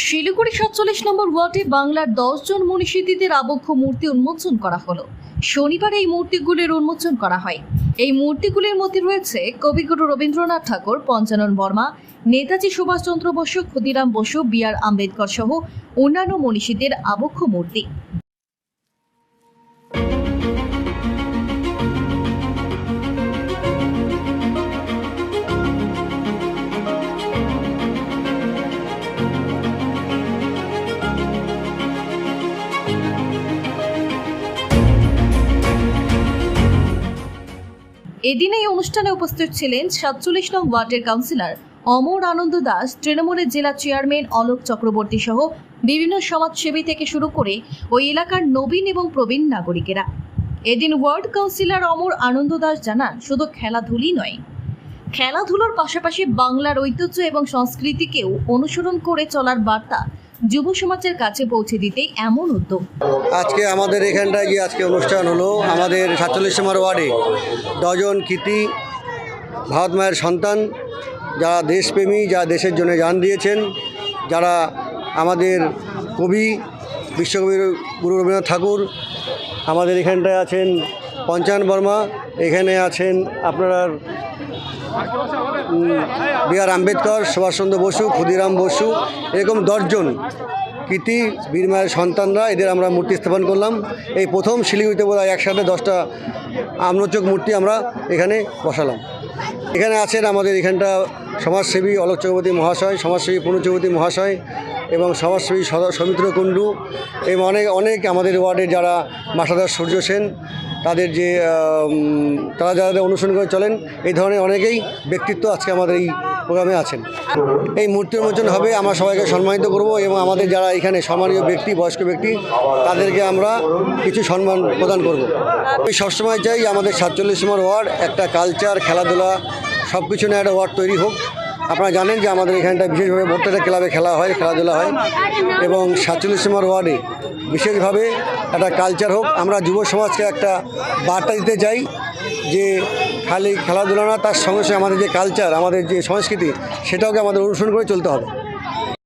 শিলিগুড়ি সাতচল্লিশ নম্বর ওয়ার্ডে বাংলার দশজন মনীষীদের আবক্ষ মূর্তি উন্মোচন করা হলো। শনিবার এই মূর্তিগুলির উন্মোচন করা হয়। এই মূর্তিগুলির মধ্যে রয়েছে কবিগুরু রবীন্দ্রনাথ ঠাকুর, পঞ্চানন বর্মা, নেতাজি সুভাষচন্দ্র বসু, ক্ষুদিরাম বসু, বি আর আম্বেদকর সহ অন্যান্য মনীষীদের আবক্ষ মূর্তি। এদিন এই অনুষ্ঠানে উপস্থিত ছিলেন সাতচল্লিশ নং ওয়ার্ডের কাউন্সিলর অমর আনন্দ দাস, তৃণমূলের জেলা চেয়ারম্যান অলোক চক্রবর্তী সহ বিভিন্ন সমাজসেবী থেকে শুরু করে ওই এলাকার নবীন এবং প্রবীণ নাগরিকেরা। এদিন ওয়ার্ড কাউন্সিলর অমর আনন্দ দাস জানান, শুধু খেলাধুলি নয়, খেলাধুলোর পাশাপাশি বাংলার ঐতিহ্য এবং সংস্কৃতিকেও অনুসরণ করে চলার বার্তা যুব সমাজের কাছে পৌঁছে দিতেই এমন উদ্যোগ। আজকে আমাদের এখানটায় যে আজকে অনুষ্ঠান হলো আমাদের সাতচল্লিশ নম্বর ওয়ার্ডে ডজন কৃতি ভারত মায়ের সন্তান, যারা দেশপ্রেমী, যারা দেশের জন্য জান দিয়েছেন, যারা আমাদের কবি, বিশ্বকবি গুরু রবীন্দ্রনাথ ঠাকুর, আমাদের এখানটায় আছেন পঞ্চান বর্মা, এখানে আছেন আপনার বি আর আম্বেদকর, সুভাষচন্দ্র বসু, ক্ষুদিরাম বসু, এরকম দশজন কৃতি বীর মায়ের সন্তানরা এদের আমরা মূর্তি স্থাপন করলাম। এই প্রথম শিলিগুড়িতে বোধ একসাথে দশটা আম্রচোক মূর্তি আমরা এখানে বসালাম। এখানে আছেন আমাদের এখানটা সমাজসেবী অলোক চক্রবর্তী মহাশয়, সমাজসেবী পুনু চক্রবর্তী মহাশয় এবং সমাজসেবী সৌমিত্র কুণ্ডু এবং অনেক অনেক আমাদের ওয়ার্ডের যারা মাসাদার সূর্য সেন তাদের যে তারা যারা অনুসরণ করে চলেন, এই ধরনের অনেকেই ব্যক্তিত্ব আজকে আমাদের এই প্রোগ্রামে আছেন। এই মূর্তি উন্মোচন হবে আমরা সবাইকে সম্মানিত করব এবং আমাদের যারা এখানে সম্মানীয় ব্যক্তি, বয়স্ক ব্যক্তি, তাদেরকে আমরা কিছু সম্মান প্রদান করব। আমি সবসময় চাই আমাদের সাতচল্লিশ নম্বর ওয়ার্ড একটা কালচার খেলাধুলা সব কিছু নিয়ে একটা ওয়ার্ড তৈরি হোক। আপনারা জানেন যে আমাদের এখানটা বিশেষভাবে প্রত্যেকটা ক্লাবে খেলা হয়, খেলাধুলা হয় এবং সাতচল্লিশ নম্বর ওয়ার্ডে বিশেষভাবে একটা কালচার হোক, আমরা যুব সমাজকে একটা বার্তা দিতে চাই যে খালি খেলাধুলা না, তার সঙ্গে সঙ্গে আমাদের যে কালচার আমাদের যে সংস্কৃতি, সেটাকে আমাদের অনুসরণ করে চলতে হবে।